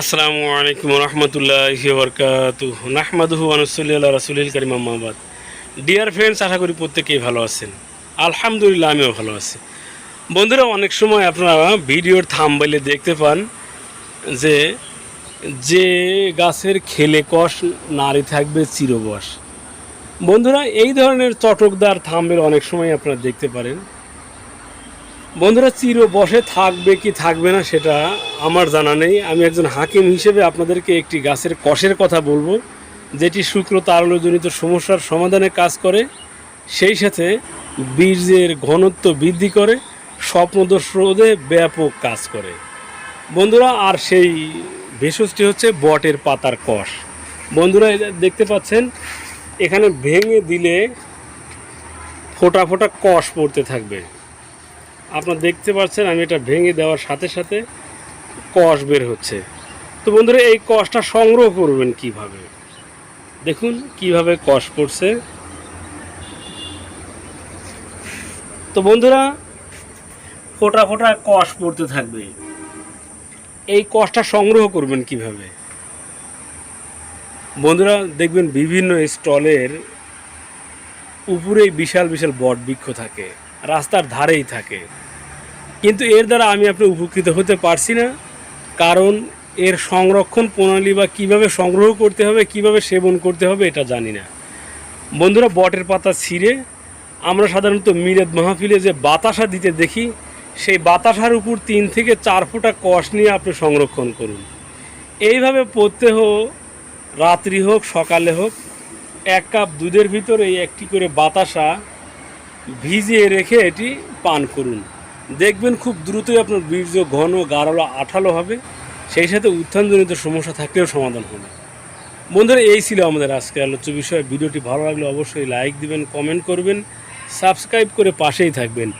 আসসালামু আলাইকুম রহমতুল্লাহ বরকাত নাহমাদুহু আনুসল্লাহ রাসুলিল করিম আহমাবাদ ডিয়ার ফ্রেন্ডস আশা করি প্রত্যেকেই ভালো আছেন। আলহামদুলিল্লাহ, আমিও ভালো আছি। বন্ধুরা, অনেক সময় আপনারা ভিডিওর থামবাইলে দেখতে পান যে যে গাছের খেলে কষ নারী থাকবে চিরবশ বন্ধুরা, এই ধরনের চটকদার থাম্বেল অনেক সময় আপনারা দেখতে পারেন। বন্ধুরা চির বসে থাকবে কি থাকবে না সেটা আমার জানা নেই। আমি একজন হাকিম হিসেবে আপনাদেরকে একটি গাছের কষের কথা বলব, যেটি শুক্র তারলজনিত সমস্যার সমাধানে কাজ করে। সেই সাথে বীর্যের ঘনত্ব বৃদ্ধি করে স্বপ্নদোষ রোধে ব্যাপক কাজ করে। বন্ধুরা, আর সেই ভেষজটি হচ্ছে বটের পাতার কষ। বন্ধুরা দেখতে পাচ্ছেন, এখানে ভেঙে দিলে ফোটা ফোটা কষ পড়তে থাকবে। আপনারা দেখতে পাচ্ছেন, আমি এটা ভেঙে দেওয়ার সাথে সাথে কষ বের হচ্ছে। তো বন্ধুরা, এই কষটা সংগ্রহ করবেন কীভাবে? দেখুন কীভাবে কষ পড়ছে। তো বন্ধুরা, ফোটা ফোটা কষ পড়তে থাকবে। এই কষটা সংগ্রহ করবেন কীভাবে? বন্ধুরা, দেখবেন বিভিন্ন স্টলের উপরেই বিশাল বিশাল বট বৃক্ষ থাকে। রাস্তার ধারেই থাকে। কিন্তু এর দ্বারা আমি আপনি উপকৃত হতে পারছি না, কারণ এর সংরক্ষণ প্রণালী বা কীভাবে সংগ্রহ করতে হবে, কীভাবে সেবন করতে হবে এটা জানি না। বন্ধুরা, বটের পাতা ছিঁড়ে আমরা সাধারণত মিরাদ মাহফিলে যে বাতাসা দিতে দেখি, সেই বাতাসার উপর তিন থেকে চার ফুটা কষ নিয়ে আপনি সংরক্ষণ করুন। এইভাবে প্রত্যেহ রাত্রি হোক, সকালে হোক, এক কাপ দুধের ভিতরে একটি করে বাতাসা ভিজিয়ে রেখে এটি পান করুন। দেখবেন খুব দ্রুতই আপনার বীর্য ঘন গাঢ় আঠালো হবে। সেই সাথে উত্থানজনিত সমস্যা থাকলেও সমাধান হবে। বন্ধুরা, এই ছিল আমাদের আজকে আলোচ্য বিষয়ে। ভিডিওটি ভালো লাগলে অবশ্যই লাইক দিবেন, কমেন্ট করবেন, সাবস্ক্রাইব করে পাশেই থাকবেন।